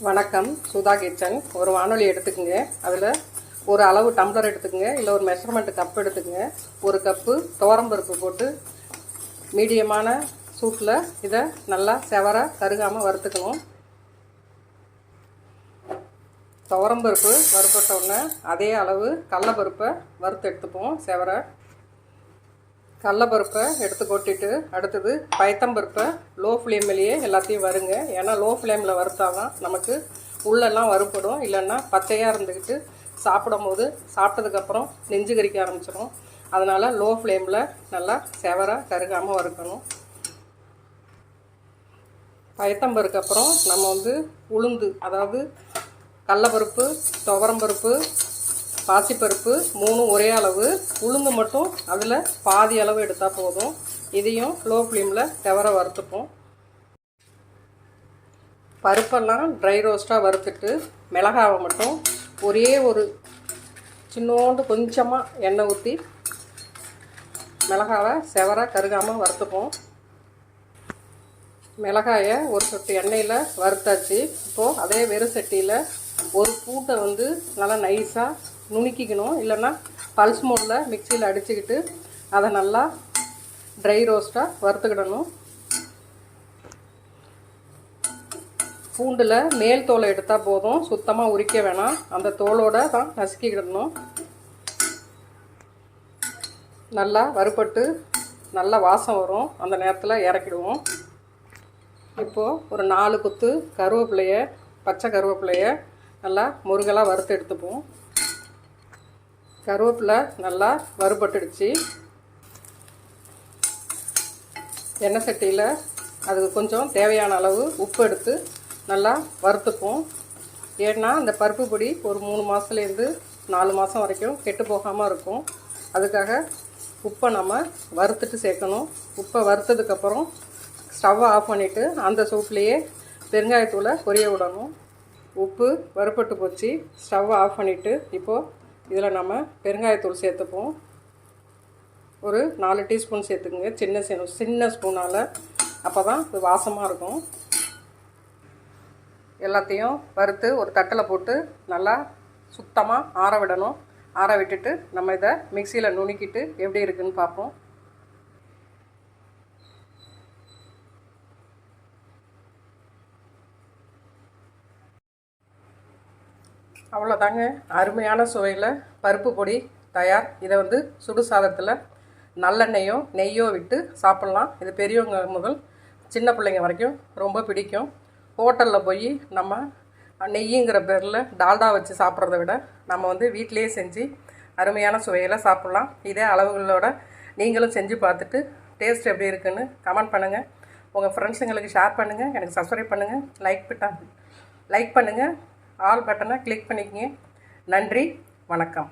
வணக்கம். சுதா கிச்சன். ஒரு வானொலி எடுத்துக்கோங்க. அதில் ஒரு அளவு டம்ளர் எடுத்துக்கோங்க. இல்லை ஒரு மெஷர்மெண்ட் கப் எடுத்துக்கோங்க. ஒரு கப்பு துவரம்பருப்பு போட்டு மீடியமான சூட்டில் இதை நல்லா செவர கருகாமல் வறுத்துக்கணும். துவரம்பருப்பு வறுபட்ட உடனே அதே அளவு கடலப்பருப்பை வறுத்து எடுத்துப்போம். செவரை கடலப்பருப்பை எடுத்து கொட்டிட்டு அடுத்தது பயத்தம்பருப்பை லோ ஃப்ளேம்லேயே எல்லாத்தையும் வருங்க. ஏன்னா லோ ஃப்ளேமில் வறுத்தாதான் நமக்கு உள்ளெல்லாம் வறுப்படும் இல்லைன்னா பச்சையாக இருந்துக்கிட்டு சாப்பிடும் போது சாப்பிட்டதுக்கப்புறம் நெஞ்சு கறிக்க ஆரம்பிச்சிடும் அதனால் லோ ஃப்ளேமில் நல்லா செவராக கருகாமல் வறுக்கணும். பயத்தம்பருக்கு அப்புறம் நம்ம வந்து உளுந்து அதாவது கடலப்பருப்பு துவரம்பருப்பு பாசிப்பருப்பு மூணு ஒரே அளவு. உளுந்து மட்டும் அதில் பாதி அளவு எடுத்தால் போதும். இதையும் லோ ஃப்ளேமில் தவற வறுத்துப்போம். பருப்பெல்லாம் ட்ரை ரோஸ்ட்டாக வறுத்துட்டு மிளகாவை மட்டும் ஒரே ஒரு சின்னோண்டு கொஞ்சமாக எண்ணெய் ஊற்றி மிளகாவை செவர கருகாமல் வறுத்துப்போம். மிளகாயை ஒரு சொட்டு எண்ணெயில் வறுத்தாச்சு. இப்போது அதே வெறும் சட்டியில் ஒரு பூட்டை வந்து நல்லா நைஸாக நுணுக்கிக்கணும். இல்லைன்னா பல்ஸ் மோடில் மிக்சியில் அடிச்சுக்கிட்டு அதை நல்லா ட்ரை ரோஸ்ட்டாக வறுத்துக்கிடணும். பூண்டில் மேல் தோலை எடுத்தால் போதும். சுத்தமாக உரிக்க வேணாம். அந்த தோலோடு தான் நசுக்கிக்கிடணும். நல்லா வறுபட்டு நல்லா வாசம் வரும். அந்த நேரத்தில் இறக்கிடுவோம். இப்போது ஒரு நாலு குத்து கருவேப்பிலைய பச்சை கருவேப்பிலைய நல்லா முருகலாக வறுத்து எடுத்துப்போம். கருவேப்பிலை நல்லா வறுபட்டுடுச்சு. எண்ணெய் சட்டியில் அதுக்கு கொஞ்சம் தேவையான அளவு உப்பு எடுத்து நல்லா வறுத்துப்போம். ஏன்னா அந்த பருப்பு பொடி ஒரு மூணு மாதத்துலேருந்து நாலு மாதம் வரைக்கும் கெட்டு போகாமல் இருக்கும். அதுக்காக உப்பை நம்ம வறுத்துட்டு சேர்க்கணும். உப்பை வறுத்ததுக்கப்புறம் ஸ்டவ்வை ஆஃப் பண்ணிவிட்டு அந்த சூப்லேயே பெருங்காயத்தூளை பொரிய விடணும். உப்பு வறுப்பட்டு போச்சு. ஸ்டவ்வை ஆஃப் பண்ணிவிட்டு இப்போது இதில் நம்ம பெருங்காயத்தூள் சேர்த்துப்போம். ஒரு நாலு டீஸ்பூன் சேர்த்துக்குங்க. சின்ன சின்ன சின்ன ஸ்பூனால். அப்போ தான் இது வாசமாக இருக்கும். எல்லாத்தையும் வறுத்து ஒரு தட்டில் போட்டு நல்லா சுத்தமாக ஆற விடணும். ஆற விட்டுட்டு நம்ம இதை மிக்சியில் நுணுக்கிட்டு எப்படி இருக்குன்னு பார்ப்போம். அவ்வளோதாங்க அருமையான சுவையில் பருப்பு பொடி தயார். இதை வந்து சுடு சாதத்தில் நல்லெண்ணெயோ நெய்யோ விட்டு சாப்பிட்லாம். இது பெரியவங்க முதல் சின்ன பிள்ளைங்க வரைக்கும் ரொம்ப பிடிக்கும். ஹோட்டலில் போய் நம்ம நெய்யுங்கிற பேரில் டால்டா வச்சு சாப்பிட்றத விட நம்ம வந்து வீட்டிலேயே செஞ்சு அருமையான சுவையில் சாப்பிட்லாம். இதே அளவுகளோட நீங்களும் செஞ்சு பார்த்துட்டு டேஸ்ட் எப்படி இருக்குன்னு கமெண்ட் பண்ணுங்கள் உங்கள் ஃப்ரெண்ட்ஸுங்களுக்கு ஷேர் பண்ணுங்கள் எனக்கு சப்ஸ்கிரைப் பண்ணுங்கள் லைக் பிட்டா லைக் பண்ணுங்கள் ஆல் பட்டனை கிளிக் பண்ணிக்கங்க. நன்றி வணக்கம்.